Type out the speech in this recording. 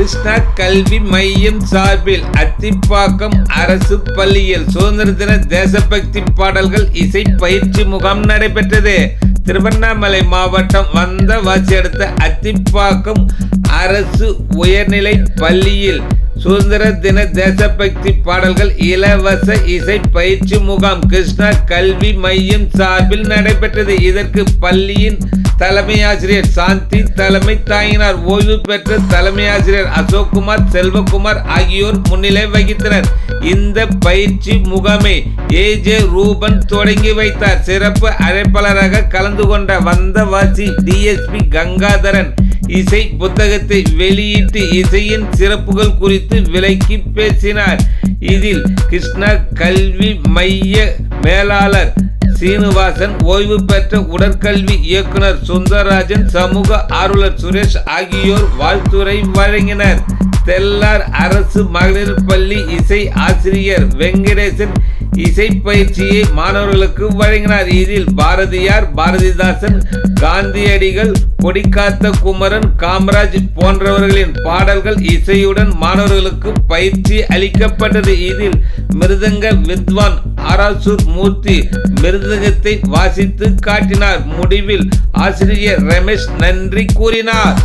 கிருஷ்ணா கல்வி மையம் சார்பில் அத்திப்பாக்கம் அரசு பள்ளியில் சுதந்திர தின தேசபக்தி பாடல்கள் இசை பயிற்சி முகாம் நடைபெற்றது. திருவண்ணாமலை மாவட்டம் வந்தவாசி அடுத்த அத்திப்பாக்கம் அரசு உயர்நிலை பள்ளியில் சுதந்திர தின தேசபக்தி பாடல்கள் இலவச இசை பயிற்சி முகாம் கிருஷ்ணா கல்வி மையம் சார்பில் நடைபெற்றது. இதற்கு பள்ளியின் தலைமை ஆசிரியர் சாந்தி தலைமை தாயினார் ஓய்வு பெற்ற தலைமை ஆசிரியர் அசோக்குமார் செல்வகுமார் ஆகியோர் முன்னிலை வகித்தனர். இந்த பயிற்சி முகாமை ஏஜே ரூபன் தொடங்கி வைத்தார். சிறப்பு அழைப்பாளராக கலந்து கொண்ட வந்தவாசி டிஎஸ்பி கங்காதரன் இசை புத்தகத்தை வெளியிட்டு இசையின் சிறப்புகள் குறித்து விளக்கி பேசினார். இதில் கிருஷ்ணா கல்வி மைய மேலாளர் சீனிவாசன் ஓய்வு பெற்ற உடற்கல்வி இயக்குனர் சுந்தரராஜன் சமூக ஆர்வலர் சுரேஷ் ஆகியோர் வாழ்த்துரை வழங்கினர். தெல்லார் அரசு மகளிர் பள்ளி இசை ஆசிரியர் வெங்கடேசன் இசை பயிற்சியை மாணவர்களுக்கு வழங்கினார். இதில் பாரதியார் பாரதிதாசன் காந்தியடிகள் கொடிக்காத்த குமரன் காமராஜ் போன்றவர்களின் பாடல்கள் இசையுடன் மாணவர்களுக்கு பயிற்சி அளிக்கப்பட்டது. இதில் மிருதங்க வித்வான் ஆராசூர் மூர்த்தி மிருதகத்தை வாசித்து காட்டினார். முடிவில் ஆசிரியர் ரமேஷ் நன்றி கூறினார்.